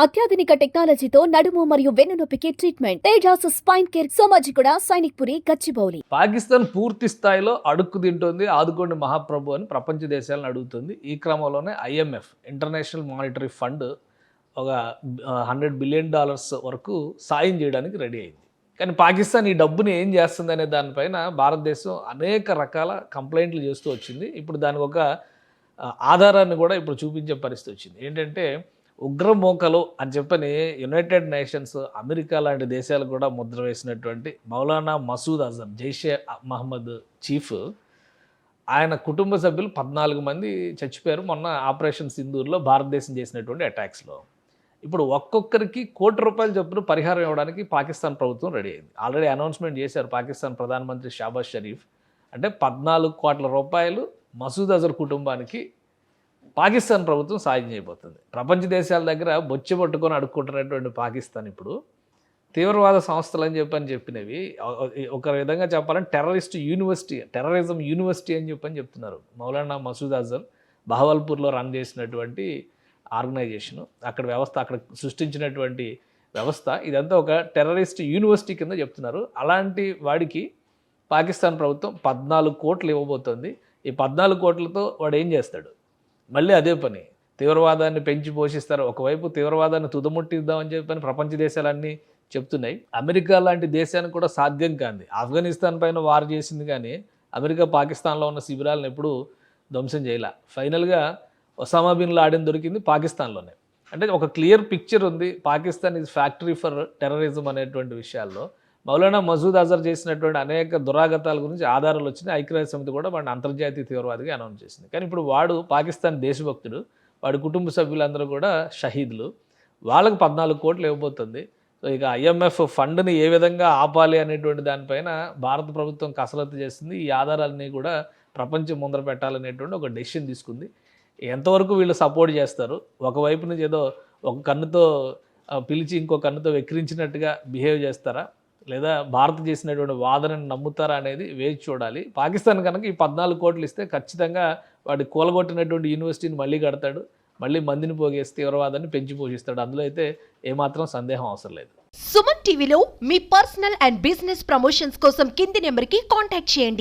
అత్యాధునిక టెక్నాలజీతో నడుము మరియు వెన్నునొప్పికి treatment Tejas spine care Somajiguda Sainikpuri Gachibowli. Pakistan పూర్తి స్థాయిలో అడుక్కు తింటుంది ఆదుకోండి మహాప్రభు అని ప్రపంచ దేశాలను అడుగుతుంది. ఈ క్రమంలోనే ఐఎంఎఫ్ ఇంటర్నేషనల్ మానిటరీ ఫండ్ ఒక హండ్రెడ్ బిలియన్ డాలర్స్ వరకు సాయం చేయడానికి రెడీ అయింది. కానీ పాకిస్తాన్ ఈ డబ్బుని ఏం చేస్తుంది అనే దానిపైన భారతదేశం అనేక రకాల కంప్లైంట్లు చేస్తూ వచ్చింది. ఇప్పుడు దానికి ఒక ఆధారాన్ని కూడా ఇప్పుడు చూపించే పరిస్థితి వచ్చింది. ఏంటంటే ఉగ్రమోకలు అని చెప్పని యునైటెడ్ నేషన్స్ అమెరికా లాంటి దేశాలు కూడా ముద్ర వేసినటువంటి మౌలానా మసూద్ అజర్ జైషే మహమ్మద్ చీఫ్. ఆయన కుటుంబ సభ్యులు పద్నాలుగు మంది చచ్చిపోయారు మొన్న ఆపరేషన్ సింధూర్లో భారతదేశం చేసినటువంటి అటాక్స్లో. ఇప్పుడు ఒక్కొక్కరికి కోటి రూపాయలు చొప్పున పరిహారం ఇవ్వడానికి పాకిస్తాన్ ప్రభుత్వం రెడీ అయింది. ఆల్రెడీ అనౌన్స్మెంట్ చేశారు పాకిస్తాన్ ప్రధానమంత్రి షాబాజ్ షరీఫ్. అంటే పద్నాలుగు కోట్ల రూపాయలు మసూద్ అజర్ కుటుంబానికి పాకిస్తాన్ ప్రభుత్వం సాయం చేయబోతుంది. ప్రపంచ దేశాల దగ్గర బొచ్చి పట్టుకొని అడుక్కుంటున్నటువంటి పాకిస్తాన్ ఇప్పుడు తీవ్రవాద సంస్థలు అని చెప్పని చెప్పినవి. ఒక విధంగా చెప్పాలంటే టెర్రరిస్ట్ యూనివర్సిటీ టెర్రరిజం యూనివర్సిటీ అని చెప్పని చెప్తున్నారు. మౌలానా మసూద్ అజర్ బహవల్పూర్లో రన్ చేసినటువంటి ఆర్గనైజేషన్. అక్కడ వ్యవస్థ అక్కడ సృష్టించినటువంటి వ్యవస్థ. ఇదంతా ఒక టెర్రరిస్ట్ యూనివర్సిటీ కింద చెప్తున్నారు. అలాంటి వాడికి పాకిస్తాన్ ప్రభుత్వం పద్నాలుగు కోట్లు ఇవ్వబోతోంది. ఈ పద్నాలుగు కోట్లతో వాడు ఏం చేస్తాడు? మళ్ళీ అదే పని. తీవ్రవాదాన్ని పెంచి పోషిస్తారు. ఒకవైపు తీవ్రవాదాన్ని తుదముట్టిద్దామని చెప్పని ప్రపంచ దేశాలన్నీ చెప్తున్నాయి. అమెరికా లాంటి దేశానికి కూడా సాధ్యం కాంది. ఆఫ్ఘనిస్తాన్ పైన వారు చేసింది కానీ అమెరికా పాకిస్తాన్లో ఉన్న శిబిరాలను ఎప్పుడూ ధ్వంసం చేయలే. ఫైనల్గా ఒసామా బిన్ లాడెన్ దొరికింది పాకిస్తాన్లోనే. అంటే ఒక క్లియర్ పిక్చర్ ఉంది. Pakistan is factory for terrorism అనేటువంటి విషయాల్లో. మౌలానా మసూద్ అజర్ చేసినటువంటి అనేక దురాగతాల గురించి ఆధారాలు వచ్చినాయి. ఐక్యరాజ్య సమితి కూడా వాడిని అంతర్జాతీయ తీవ్రవాదిగా అనౌన్స్ చేసింది. కానీ ఇప్పుడు వాడు పాకిస్తాన్ దేశభక్తుడు. వాడి కుటుంబ సభ్యులందరూ కూడా షహీద్లు. వాళ్ళకి పద్నాలుగు కోట్లు ఇవ్వబోతుంది. సో ఇక ఐఎంఎఫ్ ఫండ్ని ఏ విధంగా ఆపాలి అనేటువంటి దానిపైన భారత ప్రభుత్వం కసరత్తు చేస్తుంది ఈ ఆధారాలని కూడా ప్రపంచం ముందర పెట్టాలనేటువంటి ఒక డెసిషన్ తీసుకుంది. ఎంతవరకు వీళ్ళు సపోర్ట్ చేస్తారు? ఒకవైపు నుంచి ఏదో ఒక కన్నుతో పిలిచి ఇంకో కన్నుతో వెక్కిరించినట్టుగా బిహేవ్ చేస్తారా? లేదా భారత్ చేసినటువంటి వాదనని నమ్ముతారా అనేది వేచి చూడాలి. పాకిస్తాన్ కనుక ఈ పద్నాలుగు కోట్లు ఇస్తే ఖచ్చితంగా వాడి కూలగొట్టినటువంటి యూనివర్సిటీని మళ్ళీ కడతాడు మళ్ళీ మందిని పోగేసి తీవ్రవాదాన్ని పెంచి పోషిస్తాడు. అందులో అయితే ఏమాత్రం సందేహం అవసరం లేదు. సుమన్ టీవీలో మీ పర్సనల్ అండ్ బిజినెస్ ప్రమోషన్స్ కోసం కింది నెంబర్కి కాంటాక్ట్ చేయండి.